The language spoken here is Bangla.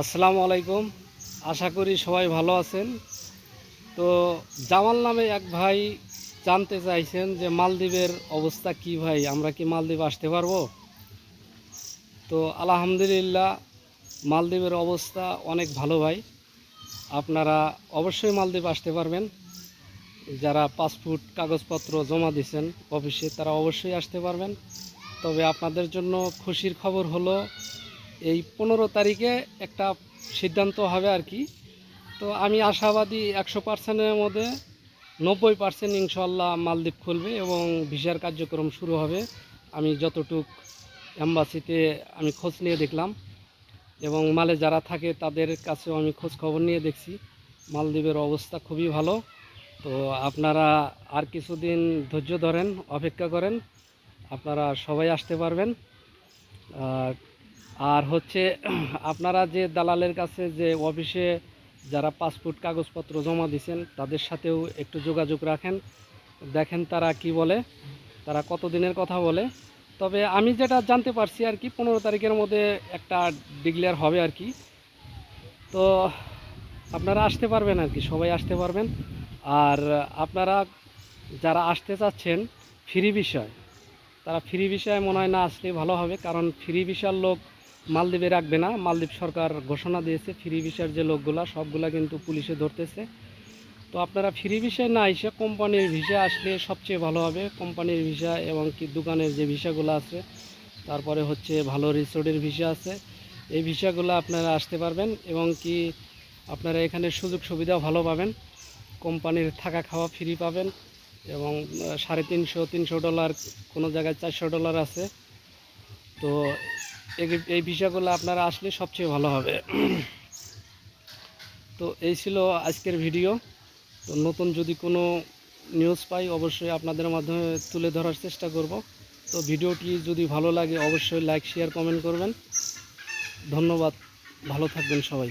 আসসালামু আলাইকুম। আশা করি সবাই ভালো আছেন। তো জামাল নামে এক ভাই জানতে চাইছেন যে মালদ্বীপের অবস্থা কি ভাই? আমরা কি মালদ্বীপ আসতে পারব? তো আলহামদুলিল্লাহ, মালদ্বীপের অবস্থা অনেক ভালো ভাই। আপনারা অবশ্যই মালদ্বীপ আসতে পারবেন। যারা পাসপোর্ট, কাগজপত্র জমা দিয়েছেন অফিসে, তারা অবশ্যই আসতে পারবেন। তবে আপনাদের জন্য খুশির খবর হলো এই পনেরো তারিখে একটা সিদ্ধান্ত হবে আর কি। তো আমি আশাবাদী একশো পার্সেন্টের মধ্যে নব্বই পার্সেন্ট ইনশাল্লাহ মালদ্বীপ খুলবে এবং ভিসার কার্যক্রম শুরু হবে। আমি যতটুক অ্যাম্বাসিতে আমি খোঁজ নিয়ে দেখলাম এবং মালে যারা থাকে তাদের কাছেও আমি খোঁজ খবর নিয়ে দেখছি। মালদ্বীপের অবস্থা খুবই ভালো। তো আপনারা আর কিছুদিন ধৈর্য ধরেন, অপেক্ষা করেন, আপনারা সবাই আসতে পারবেন। আর হচ্ছে, আপনারা যে দালালের কাছে যে অফিসে যারা পাসপোর্ট কাগজপত্র জমা দিয়েছেন তাদের সাথেও একটু যোগাযোগ রাখেন। দেখেন তারা কি বলে, তারা কত দিনের কথা বলে। তবে আমি যেটা জানতে পারছি আর কি, পনেরো তারিখের মধ্যে একটা ডিক্লেয়ার হবে আর কি। তো আপনারা আসতে পারবেন আর কি, সবাই আসতে পারবেন। আর আপনারা যারা আসতে চাচ্ছেন, ফ্রি বিষয়, তারা ফ্রি বিষয়ে মনে হয় না আসলে ভালো হবে, কারণ ফ্রি ভিসার লোক মালদ্বীপে রাখবে না। মালদ্বীপ সরকার ঘোষণা দিয়েছে, ফ্রি ভিসার যে লোকগুলা, সবগুলা কিন্তু পুলিশে ধরতেছে। তো আপনারা ফ্রি ভিসা না এসে কোম্পানির ভিসা আসলে সবচেয়ে ভালো হবে। কোম্পানির ভিসা এবং কি দোকানের যে ভিসাগুলো আছে, তারপরে হচ্ছে ভালো রিসোর্টের ভিসা আছে, এই ভিসাগুলো আপনারা আসতে পারবেন এবং কি আপনারা এখানে সুযোগ সুবিধা ভালো পাবেন। কোম্পানির থাকা খাওয়া ফ্রি পাবেন এবং সাড়ে তিনশো তিনশো ডলার, কোনো জায়গায় চারশো ডলার আছে। তো এই ভিসাগুলো আপনারা আসলে সবচেয়ে ভালো হবে। তো এই ছিল আজকের ভিডিও। তো নতুন যদি কোনো নিউজ পাই, অবশ্যই আপনাদের মাধ্যমে তুলে ধরার চেষ্টা করব। তো ভিডিওটি যদি ভালো লাগে, অবশ্যই লাইক শেয়ার কমেন্ট করবেন। ধন্যবাদ। ভালো থাকবেন সবাই।